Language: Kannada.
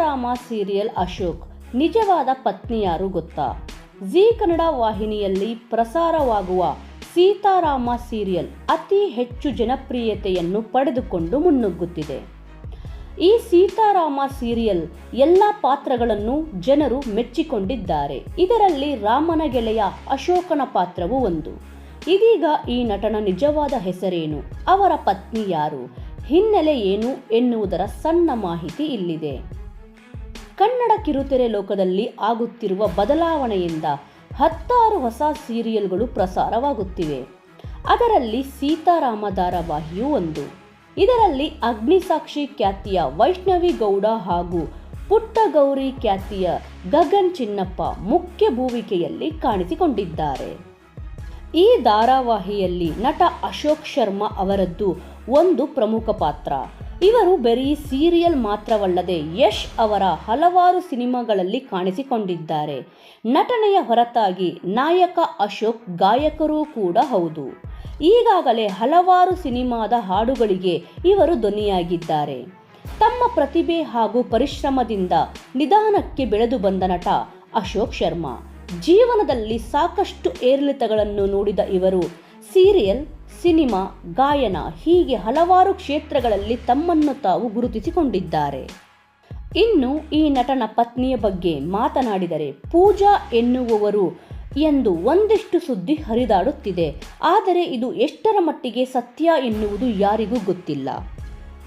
ಸೀತಾರಾಮ ಸೀರಿಯಲ್ ಅಶೋಕ್. ನಿಜವಾದ ಪತ್ನಿ ಯಾರು ಗೊತ್ತಾ? ಜಿ ಕನ್ನಡ ವಾಹಿನಿಯಲ್ಲಿ ಪ್ರಸಾರವಾಗುವ ಸೀತಾರಾಮ ಸೀರಿಯಲ್ ಅತಿ ಹೆಚ್ಚು ಜನಪ್ರಿಯತೆಯನ್ನು ಪಡೆದುಕೊಂಡು ಮುನ್ನುಗ್ಗುತ್ತಿದೆ. ಈ ಸೀತಾರಾಮ ಸೀರಿಯಲ್ ಎಲ್ಲ ಪಾತ್ರಗಳನ್ನು ಜನರು ಮೆಚ್ಚಿಕೊಂಡಿದ್ದಾರೆ. ಇದರಲ್ಲಿ ರಾಮನ ಗೆಳೆಯ ಅಶೋಕನ ಪಾತ್ರವು ಒಂದು. ಇದೀಗ ಈ ನಟನ ನಿಜವಾದ ಹೆಸರೇನು? ಅವರ ಪತ್ನಿ ಯಾರು? ಹಿನ್ನೆಲೆ ಏನು ಎನ್ನುವುದರ ಸಣ್ಣ ಮಾಹಿತಿ ಇಲ್ಲಿದೆ. ಕನ್ನಡ ಕಿರುತೆರೆ ಲೋಕದಲ್ಲಿ ಆಗುತ್ತಿರುವ ಬದಲಾವಣೆಯಿಂದ ಹತ್ತಾರು ಹೊಸ ಸೀರಿಯಲ್ಗಳು ಪ್ರಸಾರವಾಗುತ್ತಿವೆ. ಅದರಲ್ಲಿ ಸೀತಾರಾಮ ಧಾರಾವಾಹಿಯೂ ಒಂದು. ಇದರಲ್ಲಿ ಅಗ್ನಿಸಾಕ್ಷಿ ಖ್ಯಾತಿಯ ವೈಷ್ಣವಿ ಗೌಡ ಹಾಗೂ ಪುಟ್ಟಗೌರಿ ಖ್ಯಾತಿಯ ಗಗನ್ ಚಿನ್ನಪ್ಪ ಮುಖ್ಯ ಭೂಮಿಕೆಯಲ್ಲಿ ಕಾಣಿಸಿಕೊಂಡಿದ್ದಾರೆ. ಈ ಧಾರಾವಾಹಿಯಲ್ಲಿ ನಟ ಅಶೋಕ್ ಶರ್ಮಾ ಅವರದ್ದು ಒಂದು ಪ್ರಮುಖ ಪಾತ್ರ. ಇವರು ಬರೀ ಸೀರಿಯಲ್ ಮಾತ್ರವಲ್ಲದೆ ಯಶ್ ಅವರ ಹಲವಾರು ಸಿನಿಮಾಗಳಲ್ಲಿ ಕಾಣಿಸಿಕೊಂಡಿದ್ದಾರೆ. ನಟನೆಯ ಹೊರತಾಗಿ ನಾಯಕ ಅಶೋಕ್ ಗಾಯಕರೂ ಕೂಡ ಹೌದು. ಈಗಾಗಲೇ ಹಲವಾರು ಸಿನಿಮಾದ ಹಾಡುಗಳಿಗೆ ಇವರು ಧ್ವನಿಯಾಗಿದ್ದಾರೆ. ತಮ್ಮ ಪ್ರತಿಭೆ ಹಾಗೂ ಪರಿಶ್ರಮದಿಂದ ನಿಧಾನಕ್ಕೆ ಬೆಳೆದು ಬಂದ ನಟ ಅಶೋಕ್ ಶರ್ಮಾ. ಜೀವನದಲ್ಲಿ ಸಾಕಷ್ಟು ಏರಿಳಿತಗಳನ್ನು ನೋಡಿದ ಇವರು ಸೀರಿಯಲ್ ಸಿನಿಮಾ, ಗಾಯನ ಹೀಗೆ ಹಲವಾರು ಕ್ಷೇತ್ರಗಳಲ್ಲಿ ತಮ್ಮನ್ನು ತಾವು ಗುರುತಿಸಿಕೊಂಡಿದ್ದಾರೆ. ಇನ್ನು ಈ ನಟನ ಪತ್ನಿಯ ಬಗ್ಗೆ ಮಾತನಾಡಿದರೆ ಪೂಜಾ ಎನ್ನುವವರು ಎಂದು ಒಂದಿಷ್ಟು ಸುದ್ದಿ ಹರಿದಾಡುತ್ತಿದೆ. ಆದರೆ ಇದು ಎಷ್ಟರ ಮಟ್ಟಿಗೆ ಸತ್ಯ ಎನ್ನುವುದು ಯಾರಿಗೂ ಗೊತ್ತಿಲ್ಲ.